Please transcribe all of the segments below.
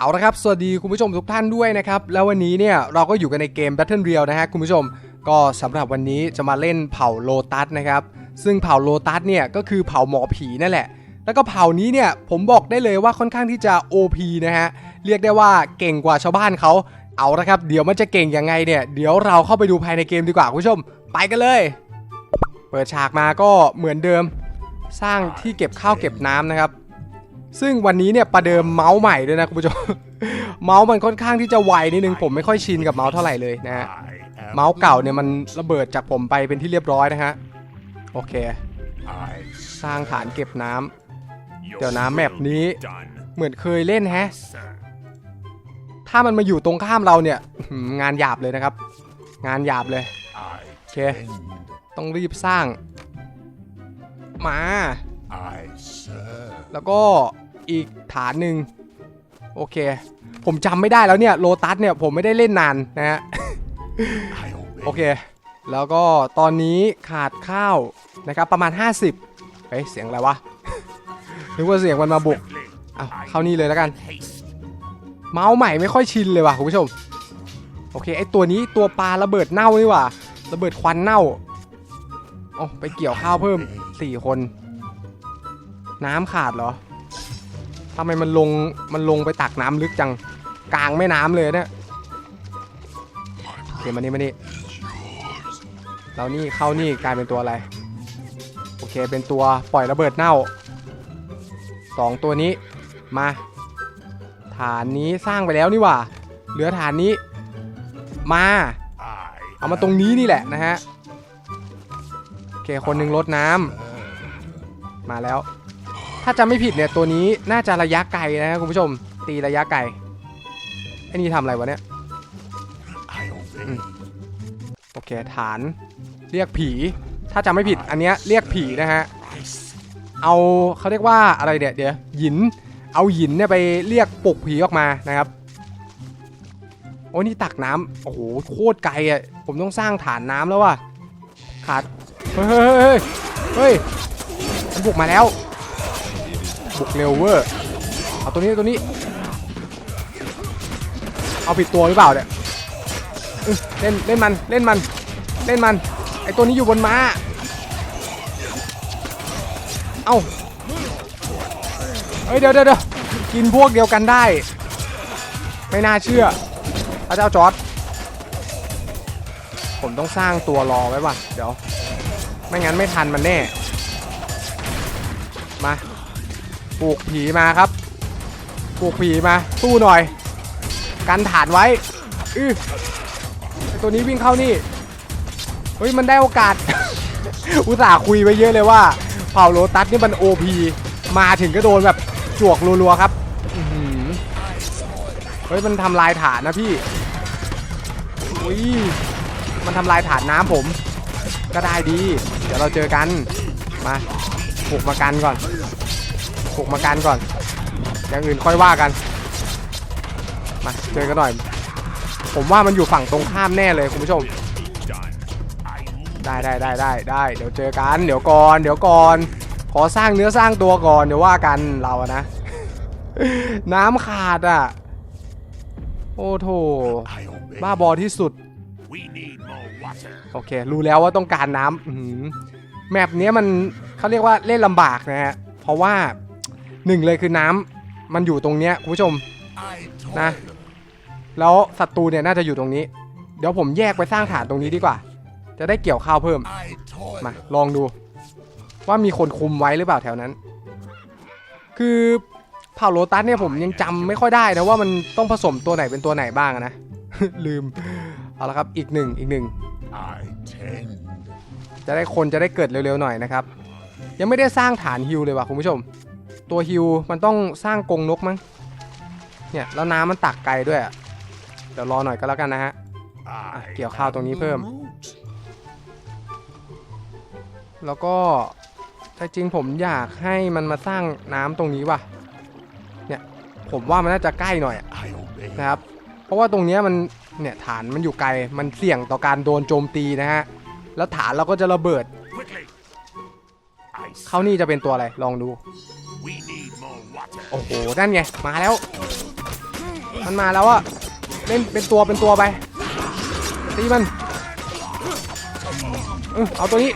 เอาละครับ สวัสดีคุณผู้ชมทุกท่านด้วยนะครับ แล้ววันนี้เนี่ยเราก็อยู่กันในเกม Battle Real นะฮะคุณผู้ชม ก็สำหรับวันนี้จะมาเล่นเผ่าโลตัสนะครับ ซึ่งเผ่าโลตัสเนี่ยก็คือเผ่าหมอผีนั่นแหละ แล้วก็เผ่านี้เนี่ยผมบอกได้เลยว่าค่อนข้างที่จะ OP นะฮะ เรียกได้ว่าเก่งกว่าชาวบ้านเขาเอาละครับ เดี๋ยวมันจะเก่งยังไงเนี่ย เดี๋ยวเราเข้าไปดูภายในเกมดีกว่าคุณผู้ชม ไปกันเลย เปิดฉากมาก็เหมือนเดิม สร้างที่เก็บข้าวเก็บน้ำนะครับ ซึ่งวันนี้เนี่ยประเดิมเมาส์ใหม่ด้วยนะคุณผู้ชม เมาส์มันค่อนข้างที่จะไวนิดนึงผมไม่ค่อยชินกับเมาส์เท่าไหร่เลยนะฮะเมาส์เก่าเนี่ยมันระเบิดจากผมไปเป็นที่เรียบร้อยนะฮะโอเค สร้างฐานเก็บน้ำเดี๋ยวนะแมปนี้เหมือนเคยเล่นแฮะถ้ามันมาอยู่ตรงข้ามเราเนี่ยอื้อหืองานหยาบเลยนะครับ งานหยาบเลยโอเคต้องรีบสร้างมาแล้วก็ อีกฐานหนึ่งโอเค ผมจำไม่ได้แล้วเนี่ยโลตัสเนี่ยผมไม่ได้เล่นนานนะฮะโอเค แล้วก็ตอนนี้ขาดข้าวนะครับประมาณ 50เฮ้ยเสียงอะไรวะนึกว่าเสียงมันมาบุกเอาเข้านี่เลยแล้วกัน เมาส์ใหม่ไม่ค่อยชินเลยว่ะคุณผู้ชมโอเคไอตัวนี้ตัวปลาระเบิดเน่านี่ว่ะระเบิดควันเน่าอ๋อไปเกี่ยวข้าวเพิ่ม4คน น้ำขาดเหรอ ทำไมมันลงมันลงไปตักน้ำลึกจังกลางแม่น้ำเลยเนี่ยโอเคมานี่มานี่เรานี่เข้านี่กลายเป็นตัวอะไร โอเคเป็นตัวปล่อยระเบิดเน่าสองตัวนี้มา ฐานนี้สร้างไปแล้วนี่หว่า เหลือฐานนี้ มา เอามาตรงนี้นี่แหละนะฮะโอเคคนหนึ่งลดน้ำมาแล้ว ถ้าจะไม่ผิดเนี่ยตัวนี้น่าจะระยะไกลนะฮะคุณผู้ชม ตีระยะไกลไอ้นี่ทำอะไรวะเนี่ยโอเคฐานเรียกผี ถ้าจำไม่ผิดอันเนี้ยเรียกผีนะฮะเอาเขาเรียกว่าอะไรเดี๋ยวเดี๋ยวหยิน เอาหินเนี่ยไปเรียกปลุกผีออกมานะครับโอ้นี่ตักน้ำโอ้โหโคตรไกลอะผมต้องสร้างฐานน้ำแล้วว่ะขาดเฮ้ยเฮ้ยเฮ้ยเฮ้ยมันบุกมาแล้ว บุกเร็วเวอร์เอาตัวนี้ตัวนี้ เอาผิดตัวหรือเปล่าเนี่ยเล่นเล่นมันเล่นมันเล่นมันไอตัวนี้อยู่บนม้า เอ้าเฮ้ยเดี๋ยวเดี๋ยวเดี๋ยวกินพวกเดียวกันได้ ไม่น่าเชื่อพระเจ้าจอร์ดผมต้องสร้างตัวรอไว้ว่ะเดี๋ยว ไม่งั้นไม่ทันมันแน่ ปลูกผีมาครับปลูกผีมาสู้หน่อย กันฐานไว้อือตัวนี้วิ่งเข้านี่เฮ้ยมันได้โอกาส อุตส่าห์คุยไปเยอะเลยว่าเผ่าโลตัสนี่มัน OP มาถึงก็โดนแบบจวกรัวๆครับเฮ้ยมันทำลายฐานนะพี่อุ้ยมันทำลายฐานน้ำผม ก็ได้ดี เดี๋ยวเราเจอกัน มาปลุกมากันก่อน ปกมากันก่อน อย่างอื่นค่อยว่ากัน มาเจอกันหน่อย ผมว่ามันอยู่ฝั่งตรงข้ามแน่เลยคุณผู้ชม ได้ได้ได้ได้ได้ เดี๋ยวเจอกัน เดี๋ยวก่อน เดี๋ยวก่อน ขอสร้างเนื้อสร้างตัวก่อน เดี๋ยวว่ากันเราอะนะ น้ำขาดอะ โอ้โถบ้าบอที่สุด โอเค รู้แล้วว่าต้องการน้ำแมปนี้มันเขาเรียกว่าเล่นลำบากนะฮะ เพราะว่า หนึ่งเลยคือน้ำมันอยู่ตรงเนี้ยคุณผู้ชมนะแล้วศัตรูเนี่ยน่าจะอยู่ตรงนี้ เดี๋ยวผมแยกไปสร้างฐานตรงนี้ดีกว่า จะได้เกี่ยวข้าวเพิ่มมาลองดู ว่ามีคนคุมไว้หรือเปล่าแถวนั้น คือเผ่าโลตัสเนี่ยผมยังจำไม่ค่อยได้นะว่ามันต้องผสมตัวไหนเป็นตัวไหนบ้างนะลืมเอาละครับอีกหนึ่งอีกหนึ่งจะได้คนจะได้เกิดเร็วๆหน่อยนะครับ ยังไม่ได้สร้างฐานฮิวเลยว่ะคุณผู้ชม ตัวฮิวมันต้องสร้างกรงนกมั้งเนี่ยแล้วน้ำมันตักไกลด้วยอะเดี๋ยวรอหน่อยก็แล้วกันนะฮะอะเกี่ยวข้าวตรงนี้เพิ่ม แล้วก็แต่จริงผมอยากให้มันมาสร้างน้ำตรงนี้ว่ะเนี่ยผมว่ามันน่าจะใกล้หน่อยอะนะครับเพราะว่าตรงเนี้ยมันเนี่ยฐานมันอยู่ไกลมันเสี่ยงต่อการโดนโจมตีนะฮะแล้วฐานเราก็จะระเบิดเข้านี่จะเป็นตัวอะไรลองดู โอ้โห นั่นไง มาแล้ว มันมาแล้วอะเล่นเป็นตัวเป็นตัวไป ตีมันเออเอาตัวนี้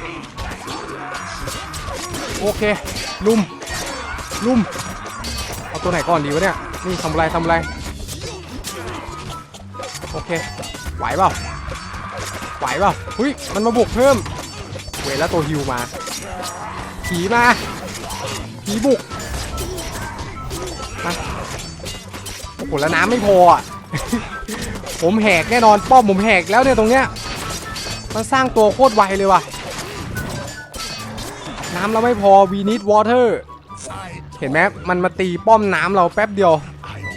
โอเค ลุม ลุม เอาตัวไหนก่อนดีวะเนี่ย นี่ทำอะไรทำอะไร โอเค ไหวเปล่า ไหวเปล่าหุ้ย มันมาบุกเพิ่ม เวแล้วตัวฮิวมา ผีมา ผีบุก โหแล้วน้ำไม่พออะ ผมแหกแน่นอนป้อมผมแหกแล้วเนี่ยตรงเนี้ย มันสร้างตัวโคตรไวเลยว่ะ น้ำเราไม่พอ we need water เห็นไหมมันมาตีป้อมน้ำเราแป๊บเดียว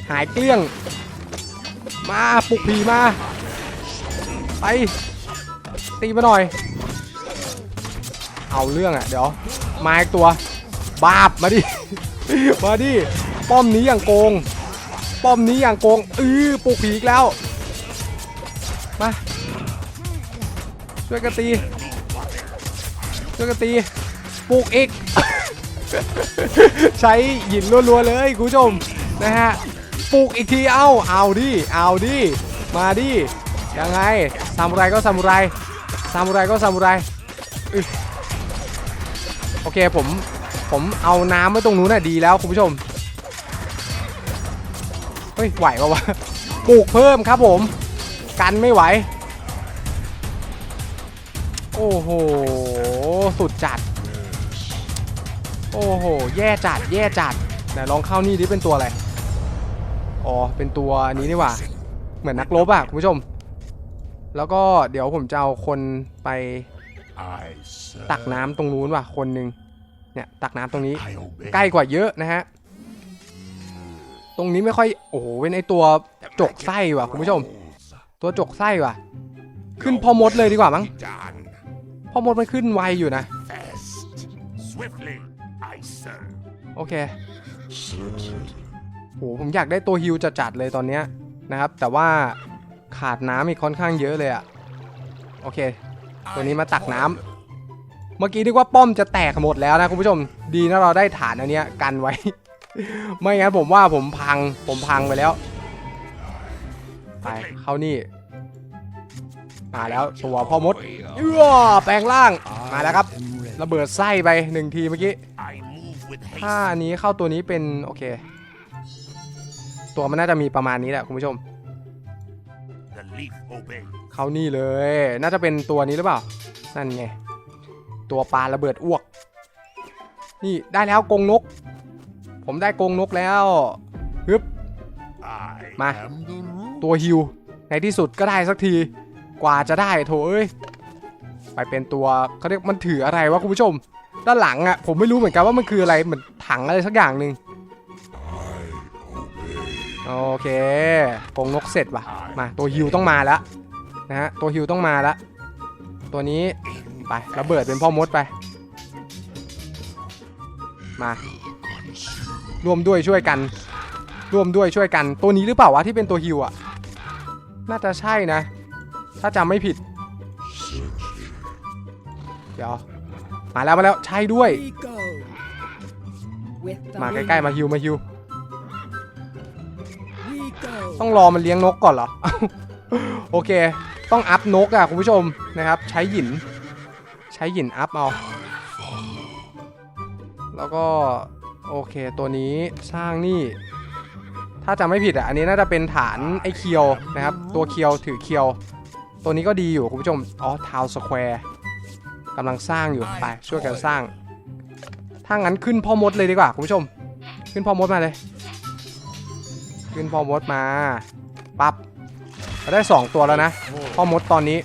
หายเกลี้ยง มาปลุกผีมา ไปตีมาหน่อย เอาเรื่องอะ เดี๋ยว มาอีกตัว บาบมาดิ มาดิ ป้อมนี้อย่างโกง ป้อมนี้อย่างโกงอือปลุกผีอีกแล้ว มา ช่วยกันตี ช่วยกันตีปลูกอีก ใช้หินรัวๆเลยคุณผู้ชมนะฮะปลูกอีกทีเอ้าเอาดิเอาดิมาดิยังไงซามูไรก็ซามูไรซามูไรก็ซามูไรโอเคผมผมเอาน้ำไว้ตรงนู้นน่ะดีแล้วคุณผู้ชม เฮ้ย ไหวปะวะปลูกเพิ่มครับผม กันไม่ไหว โอ้โห สุดจัด โอ้โห แย่จัด แย่จัดไหนลองเข้านี่ดิเป็นตัวอะไร อ๋อ เป็นตัวอันนี้นี่หว่า เหมือนนักรบอะคุณผู้ชม แล้วก็เดี๋ยวผมจะเอาคนไป I serve. ตักน้ำตรงนู้นว่ะ คนหนึ่งเนี่ย ตักน้ำตรงนี้ I obey. ใกล้กว่าเยอะนะฮะ ตรงนี้ไม่ค่อย โอ้โหเป็นไอตัวจกไส้ว่ะคุณผู้ชม ตัวจกไส้ว่ะ ขึ้นพอมดเลยดีกว่ามั้งพอมดมันขึ้นไวอยู่นะ โอเคโหผมอยากได้ตัวฮิวจัดๆเลยตอนเนี้ยนะครับ แต่ว่าขาดน้ำอีกค่อนข้างเยอะเลยอะโอเค ตัวนี้มาตักน้ำเมื่อกี้นึกว่าป้อมจะแตกหมดแล้วนะคุณผู้ชม ดีนะเราได้ฐานอันเนี้ยกันไว้ ไม่งั้นผมว่าผมพัง ผมพังไปแล้ว ไปเข้านี่มาแล้วตัวพ่อมดเอื้อแปลงร่างมาแล้วครับระเบิดไส้ไปหนึ่งทีเมื่อกี้ถ้าอันนี้เข้าตัวนี้เป็นโอเค ตัวมันน่าจะมีประมาณนี้แหละคุณผู้ชมเข้านี่เลย น่าจะเป็นตัวนี้หรือเปล่า นั่นไง ตัวปลาระเบิดอ้วก นี่ได้แล้วกงนก ผมได้กรงนกแล้วฮึบ I Ma. am the rule. ตัวฮิวในที่สุดก็ได้สักทีกว่าจะได้โถเอ้ยไปเป็นตัวเขาเรียกมันถืออะไรวะคุณผู้ชม ด้านหลังอะ่ะผมไม่รู้เหมือนกันว่ามันคืออะไรเหมือนถังอะไรสักอย่างหนึ่งโอเคกรงนกเสร็จว่ะมาตัวฮิวต้องมาแล้วนะฮะตัวฮิวต้องมาแล้วตัวนี้ไประเบิดเป็นพ่อมดไป มา ร่วมด้วยช่วยกัน ร่วมด้วยช่วยกัน ตัวนี้หรือเปล่าวะที่เป็นตัวฮิวอะน่าจะใช่นะ ถ้าจำไม่ผิด เดี๋ยว มาแล้วมาแล้วใช่ด้วย มาใกล้ๆมาฮิวมาฮิว ต้องรอมันเลี้ยงนกก่อนเหรอ โอเค ต้องอัพนกอะคุณผู้ชมนะครับ ใช้หิน ใช้หินอัพเอา แล้วก็ โอเคตัวนี้สร้างนี่ ถ้าจำไม่ผิดอะอันนี้น่าจะเป็นฐานไอ้เคียวนะครับ ตัวเคียวถือเคียว ตัวนี้ก็ดีอยู่คุณผู้ชมอ๋อทาวสแควร์กำลังสร้างอยู่ไปช่วยกันสร้าง ถ้างั้นขึ้นพ่อมดเลยดีกว่าคุณผู้ชม ขึ้นพ่อมดมาเลย ขึ้นพ่อมดมาปั๊บเราได้ 2 ตัวแล้วนะพ่อมดตอนนี้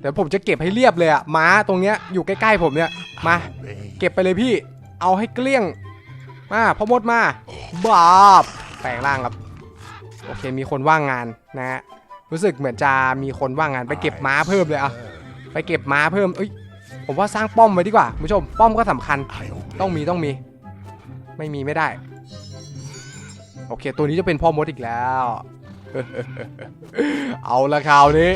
เดี๋ยวผมจะเก็บให้เรียบเลยอะม้าตรงเนี้ยอยู่ใกล้ๆผมเนี่ยมา เก็บไปเลยพี่ เอาให้เกลี้ยง มาพ่อมดมาบาบแปลงร่างครับ โอเคมีคนว่างงานนะฮะรู้สึกเหมือนจะมีคนว่างงานไปเก็บม้าเพิ่มเลยอะไปเก็บม้าเพิ่มเอ้ยผมว่าสร้างป้อมไว้ดีกว่าคุณผู้ชมป้อมก็สำคัญต้องมีต้องมี ไม่มีไม่ได้ โอเค ตัวนี้จะเป็นพ่อมดอีกแล้ว เอาละคราวนี้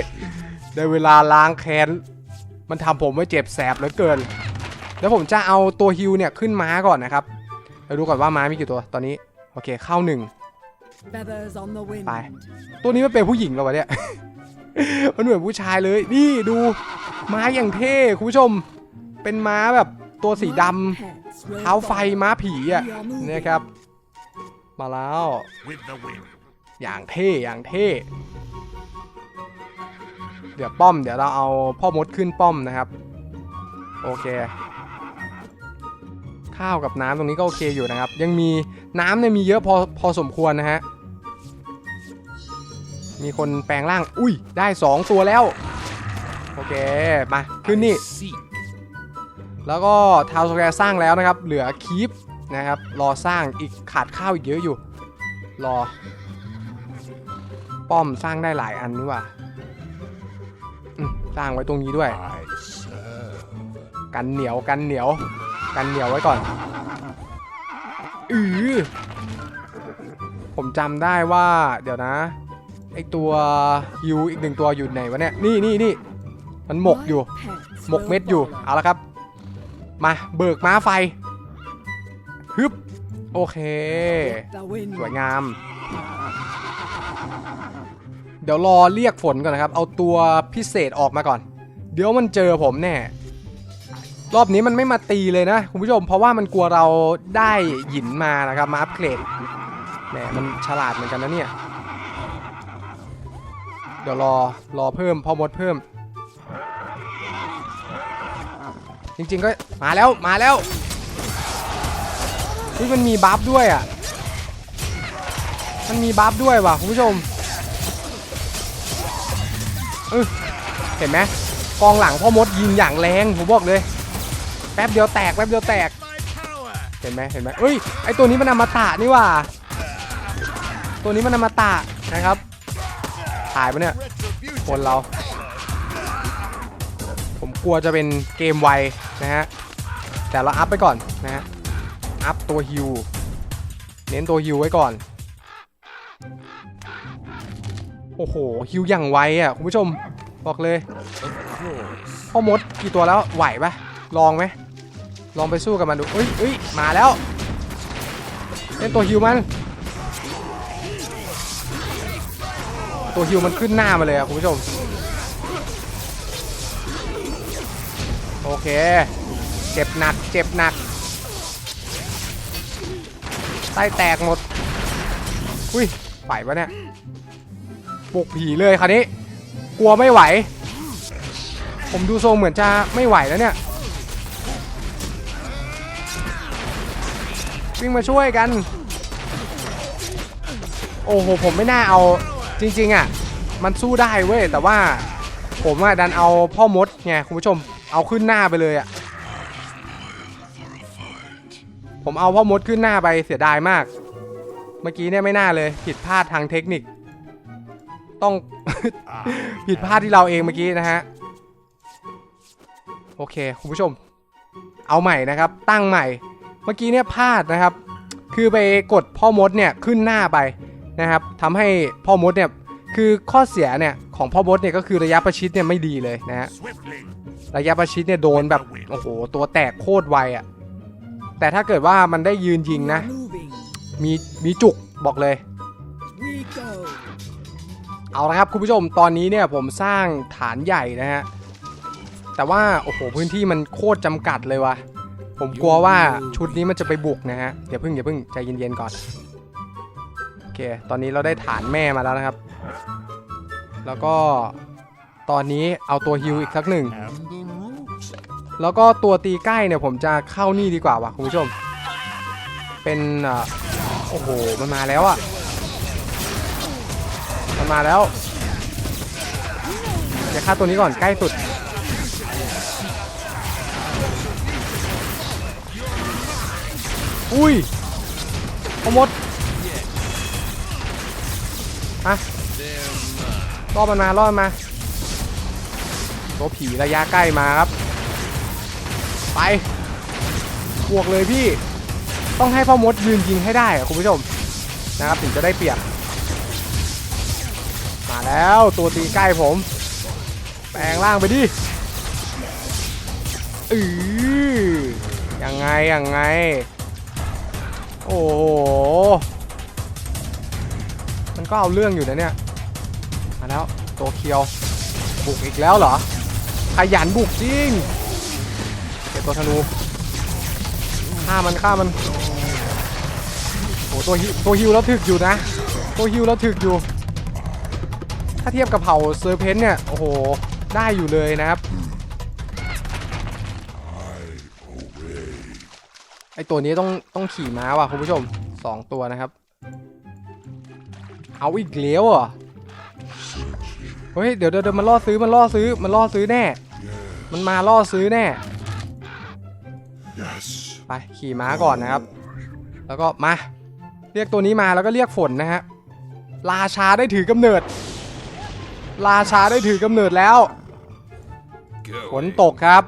ได้เวลาล้างแค้นมันทำผมไว้เจ็บแสบเหลือเกิน แล้วผมจะเอาตัวฮิวเนี่ยขึ้นม้าก่อนนะครับไปดูก่อนว่าม้ามีกี่ตัวตอนนี้ โอเคเข้าหนึ่ง feathers on the wind. ไป ตัวนี้มันเป็นผู้หญิงเหรอวะเนี่ย มันเหมือนผู้ชายเลย นี่ดูม้าอย่างเท่คุณผู้ชม เป็นม้าแบบตัวสีดำ My pets will เท้าไฟ follow. ม้าผีอะเนี่ยครับ มาแล้ว With the wind. อย่างเท่อย่างเท่เดี๋ยวป้อมเดี๋ยวเราเอาพ่อมดขึ้นป้อมนะครับ โอเค ข้าวกับน้ำตรงนี้ก็โอเคอยู่นะครับ ยังมีน้ำเนี่ยมีเยอะพอพอสมควรนะฮะ มีคนแปลงร่าง อุ้ย ได้ 2 ตัวแล้ว โอเค มา ขึ้นนี่ See. แล้วก็ทาวน์สแควร์สร้างแล้วนะครับ เหลือคีปนะครับ รอสร้างอีกขาดข้าวอีกเยอะอยู่ รอ ป้อมสร้างได้หลายอันนี่หว่าอืมสร้างไว้ตรงนี้ด้วย I serve. กันเหนียวกันเหนียว กันเหนียวไว้ก่อนอือผมจำได้ว่า เดี๋ยวนะไอตัวฮิวอีกหนึ่งตัวอยู่ไหนวะเนี่ย นี่นี่นี่มันหมกอยู่ หมกเม็ดอยู่ เอาละครับ มาเบิกม้าไฟ ฮึบ โอเค สวยงาม เดี๋ยวรอเรียกฝนก่อนนะครับ เอาตัวพิเศษออกมาก่อน เดี๋ยวมันเจอผมแน่ รอบนี้มันไม่มาตีเลยนะคุณผู้ชมเพราะว่ามันกลัวเราได้หินมานะครับมาอัปเกรดแหมมันฉลาดเหมือนกันนะเนี่ยเดี๋ยวรอรอเพิ่มพอมดเพิ่ม จริงๆก็มาแล้วมาแล้วนี่มันมีบัฟด้วยอะมันมีบัฟด้วยว่ะคุณผู้ชมเออเห็นไหมกองหลังพ่อมดยิงอย่างแรงผมบอกเลย แป๊บเดียวแตกแป๊บเดียวแตก เห็นไหมเห็นไหมเอ้ยไอตัวนี้มันอมตะนี่ว่ะตัวนี้มันอมตะนะครับถ่ายปะเนี่ยคนเรา ผมกลัวจะเป็นเกมไวนะฮะแต่เราอัพไปก่อนนะฮะอัพตัวฮิวเน้นตัวฮิวไว้ก่อนโอ้โหฮิวอย่างไวอะคุณผู้ชมบอกเลยพ่อมดกี่ตัวแล้วไหวปะลองไหม ลองไปสู้กับมันดูเอ้ยเอ้ยมาแล้วเล่นตัวฮิวมัน ตัวฮิวมันขึ้นหน้ามาเลยอะคุณผู้ชม โอเค เจ็บหนัก เจ็บหนักไส้แตกหมด อุ้ยไหวปะเนี่ยปลุกผีเลยคราวนี้ กลัวไม่ไหว ผมดูทรงเหมือนจะไม่ไหวแล้วเนี่ย วิ่งมาช่วยกัน โอ้โห ผมไม่น่าเอาจริง ๆ อะ มันสู้ได้เว้ย แต่ว่าผมอะดันเอาพ่อมดไงคุณผู้ชม เอาขึ้นหน้าไปเลยอะ ผมเอาพ่อมดขึ้นหน้าไปเสียดายมาก เมื่อกี้เนี่ยไม่น่าเลย ผิดพลาดทางเทคนิค ต้อง ผิดพลาดที่เราเองเมื่อกี้นะฮะ โอเค คุณผู้ชม เอาใหม่นะครับ ตั้งใหม่ เมื่อกี้เนี่ยพลาดนะครับ คือไปกดพ่อมดเนี่ยขึ้นหน้าไปนะครับทำให้พ่อมดเนี่ยคือข้อเสียเนี่ยของพ่อมดเนี่ยก็คือระยะประชิดเนี่ยไม่ดีเลยนะฮะระยะประชิดเนี่ยโดนแบบโอ้โหตัวแตกโคตรไวอะ่ะแต่ถ้าเกิดว่ามันได้ยืนยิงนะ มีมีจุกบอกเลย เอาละครับคุณผู้ชมตอนนี้เนี่ยผมสร้างฐานใหญ่นะฮะแต่ว่าโอ้โหพื้นที่มันโคตรจำกัดเลยว่ะ ผมกลัวว่าชุดนี้มันจะไปบุกนะฮะอย่าพิ่งอย่าพิ่งใจเย็นๆก่อนโอเค ตอนนี้เราได้ฐานแม่มาแล้วนะครับ แล้วก็ตอนนี้เอาตัวฮิวอีกสักหนึ่งแล้วก็ตัวตีใกล้เนี่ยผมจะเข้านี่ดีกว่าว่ะคุณผู้ชม เป็นอ่อโอ้โหมันมาแล้วอะมันมาแล้วเดี๋ยวฆ่าตัวนี้ก่อนใกล้สุด อุ้ยพอมดอะรอมันมารอมันมาตัวผีระยะใกล้มาครับ ไปบวกเลยพี่ ต้องให้พ่อมดยืนยิงให้ได้คุณผู้ชมนะครับถึงจะได้เปรียบมาแล้วตัวตีใกล้ผม แปลงร่างไปดิอือยังไงยังไง โอ้โห มันก็เอาเรื่องอยู่นะเนี่ย มาแล้วตัวเคียว บุกอีกแล้วเหรอ ขยันบุกจริงเก็บตัวธนูฆ่ามันฆ่ามันโอ้ตัวฮิตัวฮิวแล้วถึกอยู่นะ ตัวฮิวแล้วถึกอยู่ ถ้าเทียบกับเผ่าเซอร์เพนเนี่ย โอ้โห ได้อยู่เลยนะครับ ตัวนี้ต้องต้องขี่ม้าว่ะคุณผู้ชมสองตัวนะครับ เอาอีกเลี้ยวเหรอะเฮ้ยเดี๋ยวเดี๋ยวเดี๋ยวมันล่อซื้อมันล่อซื้อมันล่อซื้อแน่ มันมาล่อซื้อแน่ Yes. ไปขี่ม้าก่อนนะครับ แล้วก็มา เรียกตัวนี้มาแล้วก็เรียกฝนนะฮะราชาได้ถือกำเนิด ราชาได้ถือกำเนิดแล้ว Go. ฝนตกครับ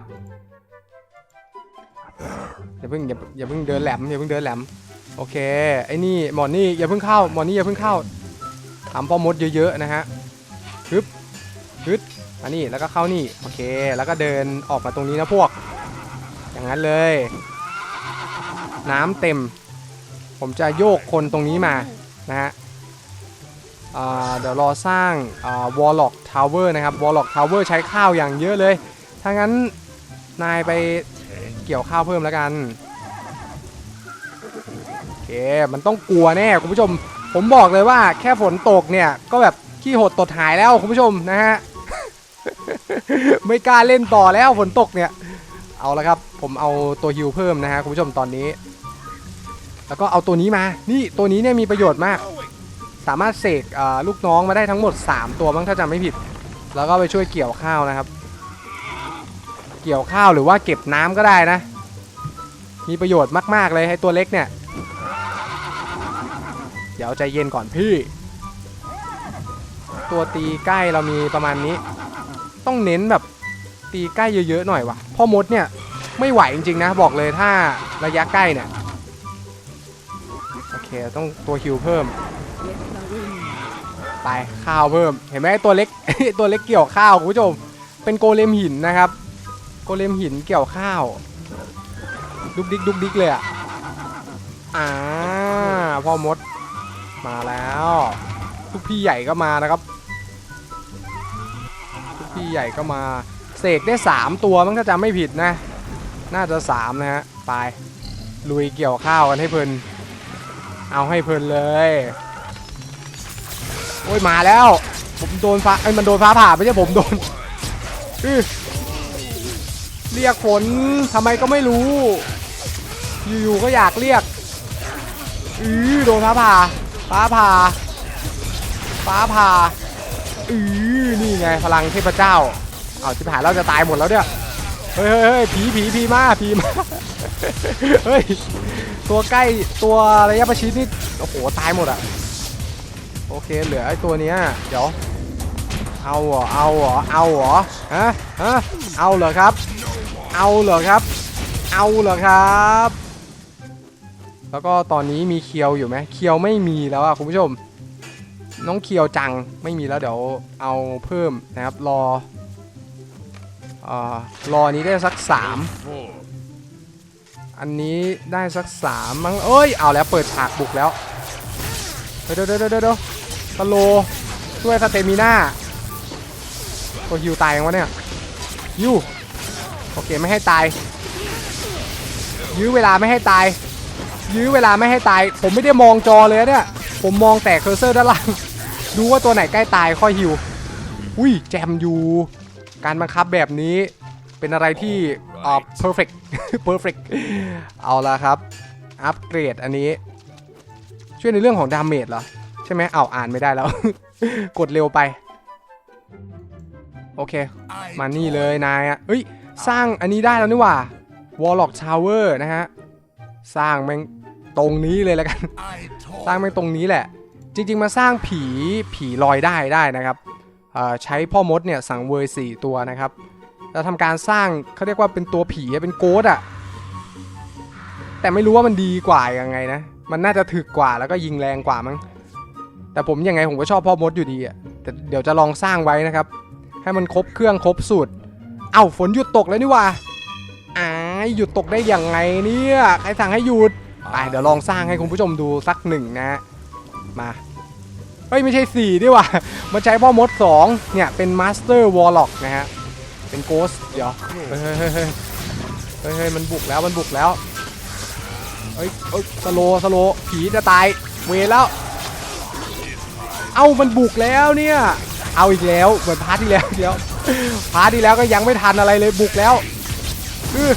อย่าเพิ่งอย่าอย่าเพิ่งเดินแหลมอย่าเพิ่งเดินแหลมโอเคไอ้นี่หมอนนี่อย่าเพิ่งเข้าหมอนนี่อย่าเพิ่งเข้าถามพ่อมดเยอะๆนะฮะฮึบฮึดอันนี้แล้วก็เข้านี่โอเค แล้วก็เดินออกมาตรงนี้นะพวก อย่างนั้นเลย น้ำเต็ม ผมจะโยกคนตรงนี้มานะฮะเดี๋ยวรอสร้างวอลล็อกทาวเวอร์นะครับวอลล็อกทาวเวอร์ใช้ข้าวอย่างเยอะเลย ถ้างั้นนายไป เกี่ยวข้าวเพิ่มแล้วกันโอเคมันต้องกลัวแน่คุณผู้ชม ผมบอกเลยว่าแค่ฝนตกเนี่ยก็แบบขี้หดตดหายแล้วคุณผู้ชมนะฮะไม่กล้าเล่นต่อแล้วฝนตกเนี่ย เอาละครับ ผมเอาตัวฮิวเพิ่มนะฮะคุณผู้ชมตอนนี้ แล้วก็เอาตัวนี้มา นี่ตัวนี้เนี่ยมีประโยชน์มาก สามารถเสกลูกน้องมาได้ทั้งหมด 3 ตัวบ้างถ้าจำไม่ผิด แล้วก็ไปช่วยเกี่ยวข้าวนะครับ เกี่ยวข้าวหรือว่าเก็บน้ำก็ได้นะ มีประโยชน์มากๆเลยให้ตัวเล็กเนี่ย เดี๋ยวใจเย็นก่อนพี่ ตัวตีใกล้เรามีประมาณนี้ ต้องเน้นแบบตีใกล้เยอะๆหน่อยว่ะพ่อมดเนี่ยไม่ไหวจริงๆนะ บอกเลยถ้าระยะใกล้เนี่ยโอเคต้องตัวฮิวเพิ่มไปข้าวเพิ่ม เห็นไหมตัวเล็กตัวเล็กเกี่ยวข้าวคุณผู้ชมเป็นโกเลมหินนะครับ โกเลมหินเกี่ยวข้าว ดุกดิกดุกดิกเลยอะอ่าพ่อมดมาแล้วทุกพี่ใหญ่ก็มานะครับทุกพี่ใหญ่ก็มาเสกได้ 3 ตัวมั้งถ้าจำไม่ผิดนะ น่าจะ 3 นะฮะไปลุยเกี่ยวข้าวกันให้เพลิน เอาให้เพลินเลย โอ้ยมาแล้ว ผมโดนฟ้าไอ้มันโดนฟ้าผ่าไม่ใช่ผมโดนอือ เรียกฝนทำไมก็ไม่รู้ อยู่ๆก็อยากเรียกอือโดนฟ้าผ่าฟ้าผ่าฟ้าผ่าอือนี่ไงพลังเทพเจ้า เอาชิบหายเราจะตายหมดแล้วเนี่ยเฮ้ยเฮ้ยเฮ้ยผีผีผีมาผีมาเฮ้ยตัวใกล้ตัวระยะประชิดนี่โอ้โหตายหมดอะโอเคเหลือไอ้ตัวเนี้ยเดี๋ยวเอาเหรอเอาเหรอเอาเหรอฮะฮะเอาเหรอครับ เอาเหรอครับ เอาเหรอครับ แล้วก็ตอนนี้มีเคียวอยู่ไหมเคียวไม่มีแล้วอะคุณผู้ชม น้องเคียวจังไม่มีแล้วเดี๋ยวเอาเพิ่มนะครับรออ่อรอนี้ได้สักสามอันนี้ได้สักสามมั้งเอ้ยเอาแล้วเปิดฉากบุกแล้วเดี๋ยวเดี๋ยวเดี๋ยวเดี๋ยวสโลช่วยสเตมิน่าตัวฮิวตายยังวะเนี่ยฮิว โอเคไม่ให้ตาย ยื้อเวลาไม่ให้ตาย ยื้อเวลาไม่ให้ตาย ผมไม่ได้มองจอเลยนะเนี่ย ผมมองแต่เคอร์เซอร์ด้านล่าง ดูว่าตัวไหนใกล้ตายค่อยฮิว อุ้ยแจมอยู่ การบังคับแบบนี้เป็นอะไรที่อ่า perfect perfect เอาละครับ อัปเกรดอันนี้ ช่วยในเรื่องของดาเมจเหรอ ใช่ไหมเอาอ่านไม่ได้แล้ว กดเร็วไป โอเค I มานี่เลยนายอะเฮ้ย สร้างอันนี้ได้แล้วนี่หว่า Warlock Tower นะฮะ สร้างแม่งตรงนี้เลยแล้วกัน สร้างแม่งตรงนี้แหละ จริง ๆ มาสร้างผีผีลอยได้ได้นะครับใช้พ่อมดเนี่ยสั่งเวอร์สี่ตัวนะครับแล้วทำการสร้างเขาเรียกว่าเป็นตัวผีเป็นโกดอะแต่ไม่รู้ว่ามันดีกว่ายังไงนะมันน่าจะถึกกว่าแล้วก็ยิงแรงกว่ามั้งแต่ผมยังไงผมก็ชอบพ่อมดอยู่ดีอะแต่เดี๋ยวจะลองสร้างไว้นะครับ ให้มันครบเครื่องครบสูตร เอ้าฝนหยุดตกแล้วนี่ว่าอ้าหยุดตกได้อยังไงเนี่ยใครสั่งให้หยุดไปเดี๋ยวลองสร้างให้คุณผู้ชมดูสักหนึ่งนะมาเฮ้ยไม่ใช่4ดีว่ะมันใช้พ่อมด2เนี่ยเป็นมาสเตอร์วอลล็อกนะฮะเป็นโกสเดี๋ยวเฮ้ยเฮ้ยเฮ้ยเฮ้ยเฮ้ยเฮ้ยมันบุกแล้วมันบุกแล้วเฮ้ยเอ้ยสโลสโลผีจะตายเวรแล้ว เอ้ามันบุกแล้วเนี่ย เอาอีกแล้วเหมือนพาร์ทที่แล้วเดี๋ยว พาร์ทที่แล้วก็ยังไม่ทันอะไรเลยบุกแล้วคือ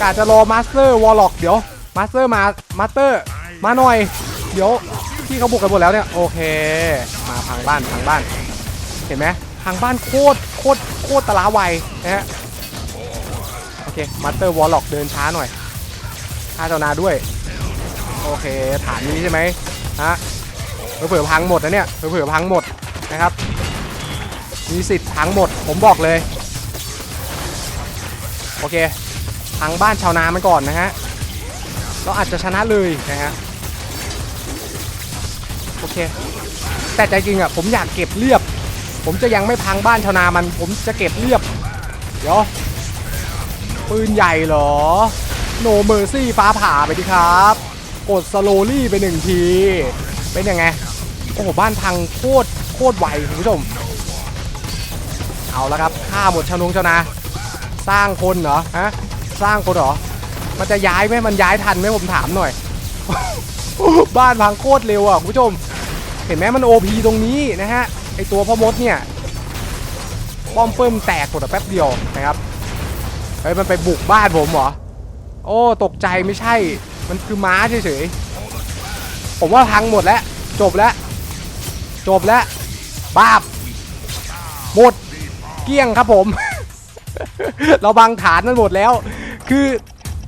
กาจะรอมาสเตอร์วอลล็อกเดี๋ยวมาสเตอร์มามาสเตอร์มาหน่อย เดี๋ยวที่เขาบุกกันหมดแล้วเนี่ยโอเค มาพังบ้านพังบ้าน เห็นไหมพังบ้านโคตรโคตรโคตรตะลาไวนะฮะโอเคมาสเตอร์วอลล็อกเดินช้าหน่อยฆ่าเจ้านาด้วย โอเคฐานนี้ใช่ไหมฮะเผื่อพังหมดนะเนี่ยเผื่อพังหมดนะครับ มีสิทธิ์พังหมด ผมบอกเลย โอเคพังบ้านชาวนามันก่อนนะฮะ เราอาจจะชนะเลยนะฮะ โอเค แต่ใจจริงอะผมอยากเก็บเรียบ ผมจะยังไม่พังบ้านชาวนามัน ผมจะเก็บเรียบ เดี๋ยว ปืนใหญ่เหรอ โนเมอร์ซี่ฟ้าผ่าไปดิครับ กดสโลลี่ไปหนึ่งที เป็นยังไง โอ้โห บ้านพังโคตรโคตรไวคุณผู้ชม เอาแล้วครับฆ่าหมดชาวนงชาวนา สร้างคนเหรอฮะสร้างคนเหรอ มันจะย้ายไหมมันย้ายทันไหมผมถามหน่อย บ้านพังโคตรเร็วอะคุณผู้ชม เห็นไหมมัน OP ตรงนี้นะฮะไอตัวพ่อมดเนี่ยป้อมเปิ้มแตกหมดแป๊บเดียวนะครับเฮ้ยมันไปบุกบ้านผมเหรอโอ้ตกใจไม่ใช่ มันคือม้าเฉยๆผมว่าพังหมดแล้ว จบแล้ว จบแล้วบาบหมด เกี้ยงครับผม เราบังฐานมันหมดแล้ว คือ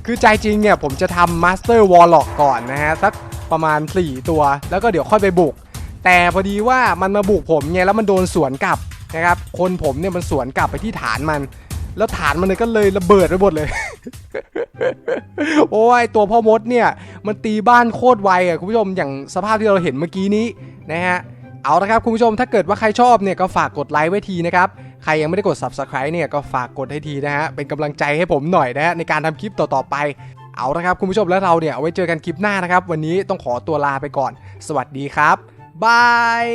คือใจจริงเนี่ย ผมจะทำมาสเตอร์วอลล็อกก่อนนะฮะ สักประมาณ 4 ตัว แล้วก็เดี๋ยวค่อยไปบุก แต่พอดีว่ามันมาบุกผมไงแล้วมันโดนสวนกลับนะครับ คนผมเนี่ยมันสวนกลับไปที่ฐานมัน แล้วฐานมันเลยก็เลยระเบิดไปหมดเลย โอ้ยตัวพ่อมดเนี่ย มันตีบ้านโคตรไวอะคุณผู้ชมอย่างสภาพที่เราเห็นเมื่อกี้นี้นะฮะเอาละครับคุณผู้ชมถ้าเกิดว่าใครชอบเนี่ยก็ฝากกดไลค์ไว้ทีนะครับ ใครยังไม่ได้กด subscribe เนี่ยก็ฝากกดให้ทีนะฮะ เป็นกำลังใจให้ผมหน่อยนะฮะในการทำคลิปต่อๆไป เอาละครับคุณผู้ชมแล้วเราเนี่ยเอาไว้เจอกันคลิปหน้านะครับ วันนี้ต้องขอตัวลาไปก่อน สวัสดีครับบาย